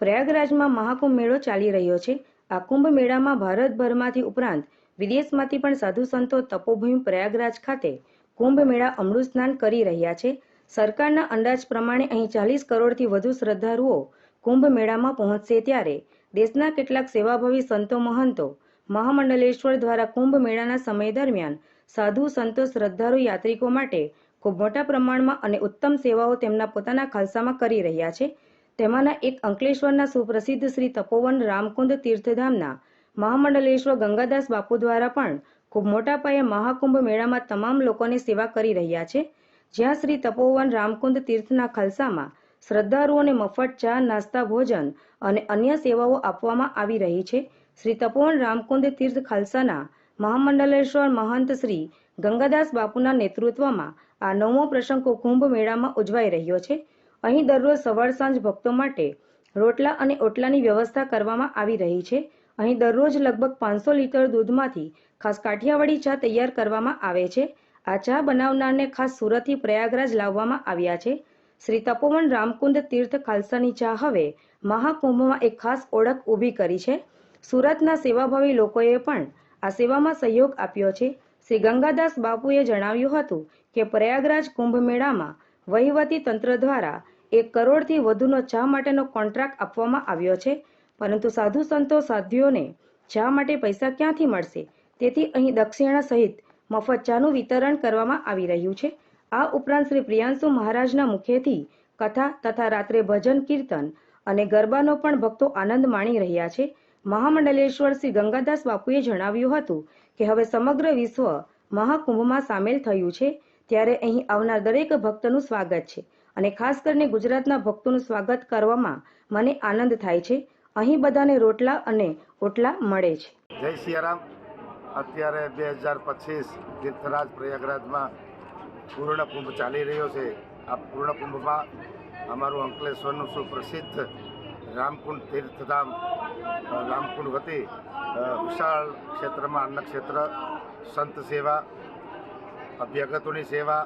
પ્રયાગરાજમાં મહાકુંભ મેળો ચાલી રહ્યો છે. આ કુંભ મેળામાં ભારતભરમાંથી ઉપરાંત વિદેશમાંથી પણ સાધુ સંતો તપોભૂમિ પ્રયાગરાજ ખાતે કુંભ મેળા અમૃત સ્નાન કરી રહ્યા છે. સરકારના અંદાજ પ્રમાણે અહીં ચાલીસ કરોડથી વધુ શ્રદ્ધાળુઓ કુંભ મેળામાં પહોંચશે ત્યારે દેશના કેટલાક સેવાભાવી સંતો મહંતો મહામંડલેશ્વર દ્વારા કુંભ મેળાના સમય દરમિયાન સાધુ સંતો શ્રદ્ધાળુ યાત્રિકો માટે ખૂબ મોટા પ્રમાણમાં અને ઉત્તમ સેવાઓ તેમના પોતાના ખાલસામાં કરી રહ્યા છે. તેમાંના એક અંકલેશ્વરના સુપ્રસિદ્ધ શ્રી તપોવન રામકુંદ તીર્થધામના મહામંડલેશ્વર ગંગાદાસ બાપુ દ્વારા પણ ખૂબ મોટા પાયે મહાકુંભ મેળામાં તમામ લોકોની સેવા કરી રહ્યા છે. જ્યાં શ્રી તપોવન રામકુંદ તીર્થના ખાલસામાં શ્રદ્ધાળુઓને મફત ચા, નાસ્તા, ભોજન અને અન્ય સેવાઓ આપવામાં આવી રહી છે. શ્રી તપોવન રામકુંદ તીર્થ ખાલસાના મહામંડલેશ્વર મહંત શ્રી ગંગાદાસ બાપુના નેતૃત્વમાં આ નવમો પ્રસંગ કુંભ મેળામાં ઉજવાઈ રહ્યો છે. અહીં દરરોજ સવાર સાંજ ભક્તો માટે રોટલા અને ઓટલાની વ્યવસ્થા કરવામાં આવી રહી છે. અહીં દરરોજ લગભગ પાંચસો લીટર દૂધમાંથી ખાસ કાઠિયાવાડી ચા તૈયાર કરવામાં આવે છે. આ ચા બનાવનારને ખાસ સુરતથી પ્રયાગરાજ લાવવામાં આવ્યા છે. શ્રી તપોવન રામકુંડ તીર્થ ખાલસાની ચા હવે મહાકુંભમાં એક ખાસ ઓળખ ઊભી કરી છે. સુરતના સેવાભાવી લોકોએ પણ આ સેવામાં સહયોગ આપ્યો છે. શ્રી ગંગાદાસ બાપુએ જણાવ્યું હતું કે પ્રયાગરાજ કુંભ મેળામાં વહીવટી તંત્ર દ્વારા એક કરોડથી વધુનો ચા માટેનો કોન્ટ્રાક્ટ આપવામાં આવ્યો છે. પરંતુ સાધુ સંતો સાધ્વીઓને ચા માટે પૈસા ક્યાંથી મળશે? તેથી અહીં દક્ષિણા સહિત મફત ચાનું વિતરણ કરવામાં આવી રહ્યું છે. આ ઉપરાંત શ્રી પ્રિયાંશુ મહારાજના મુખેથી કથા તથા રાત્રે ભજન, કીર્તન અને ગરબાનો પણ ભક્તો આનંદ માણી રહ્યા છે. મહામંડલેશ્વર શ્રી ગંગાદાસ બાપુએ જણાવ્યું હતું કે હવે સમગ્ર વિશ્વ મહાકુંભમાં સામેલ થયું છે. ત્યારે અહીં આવનાર દરેક ભક્તનું સ્વાગત છે. અને ખાસ કરીને ગુજરાતના ભક્તોનું સ્વાગત કરવામાં મને આનંદ થાય છે. અહીં બધાને રોટલા અને ઓટલા મળે છે. જય સિયારામ. અત્યારે બે હજાર પચીસ તીર્થરાજ પ્રયાગરાજમાં પૂર્ણ કુંભ ચાલી રહ્યો છે. આ પૂર્ણ કુંભમાં અમારું અંકલેશ્વરનું સુપ્રસિદ્ધ રામકુંડ તીર્થધામ રામકુંડ વતી વિશાળ ક્ષેત્રમાં અન્ન ક્ષેત્ર સંત સેવા અભ્યાગતોની સેવા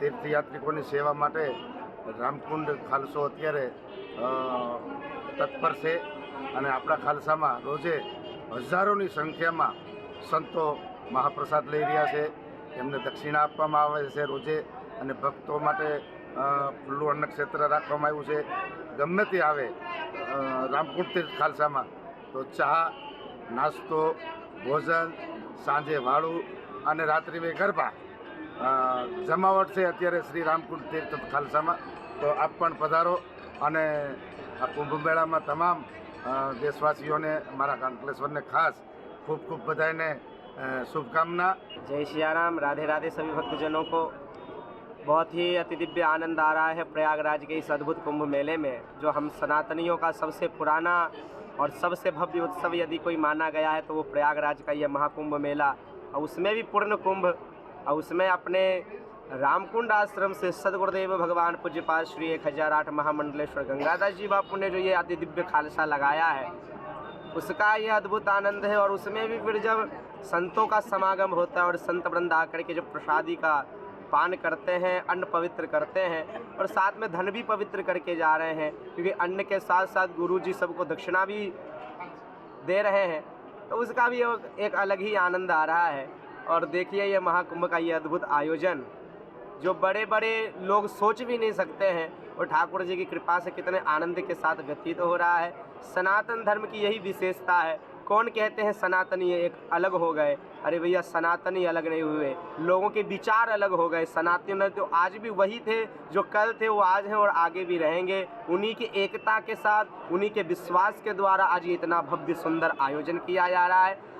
તીર્થયાત્રિકોની સેવા માટે રામકુંડ ખાલસો અત્યારે તત્પર છે અને આપણા ખાલસામાં રોજે હજારોની સંખ્યામાં સંતો મહાપ્રસાદ લઈ રહ્યા છે. એમને દક્ષિણા આપવામાં આવે છે રોજે અને ભક્તો માટે ખુલ્લું અન્નક્ષેત્ર રાખવામાં આવ્યું છે. ગમે તે આવે રામકુંડ તીર્થ ખાલસામાં તો ચા નાસ્તો ભોજન સાંજે વાળું અને રાત્રિ ગરબા અ, જમાવટ છે અત્યારે શ્રી રામકુંડ તીર્થ ખાલસામાં તો આપ પણ પધારો અને આ કુંભ મેળામાં તમામ અ, દેશવાસીઓને મારા અંકલેશ્વરને ખાસ ખૂબ ખૂબ બધાને અ, શુભકામના जय सिया राम राधे राधे सभी भक्तजनों को बहुत ही अति दिव्य आनंद आ रहा है प्रयागराज के इस अद्भुत कुंभ मेले में जो हम सनातनियों का सबसे पुराना और सबसे भव्य उत्सव यदि कोई माना गया है तो वो प्रयागराज का यह महाकुंभ मेला और उसमें भी पूर्ण कुंभ और उसमें अपने रामकुंड आश्रम से सदगुरुदेव भगवान पूज्यपाल श्री एक हज़ार आठ महामंडलेश्वर गंगादास जी बापू ने जो ये अति दिव्य खालसा लगाया है, उसका ये अद्भुत आनंद है और उसमें भी फिर जब संतों का समागम होता है और संत वृंद आकर के जब प्रसादी का पान करते हैं, अन्न पवित्र करते हैं और साथ में धन भी पवित्र करके जा रहे हैं, क्योंकि अन्न के साथ साथ गुरु जी सबको दक्षिणा भी दे रहे हैं तो उसका भी एक अलग ही आनंद आ रहा है। और देखिए ये महाकुंभ का ये अद्भुत आयोजन, जो बड़े बड़े लोग सोच भी नहीं सकते हैं। और ठाकुर जी की कृपा से कितने आनंद के साथ व्यतीत हो रहा है। सनातन धर्म की यही विशेषता है। कौन कहते हैं सनातनी? एक अलग हो गए। अरे भैया, सनातनी अलग नहीं हुए। लोगों के विचार अलग हो गए। सनातन तो आज भी वही थे, जो कल थे, वो आज हैं और आगे भी रहेंगे। उन्हीं की एकता के साथ, उन्हीं के विश्वास के द्वारा आज ये इतना भव्य, सुंदर आयोजन किया जा रहा है।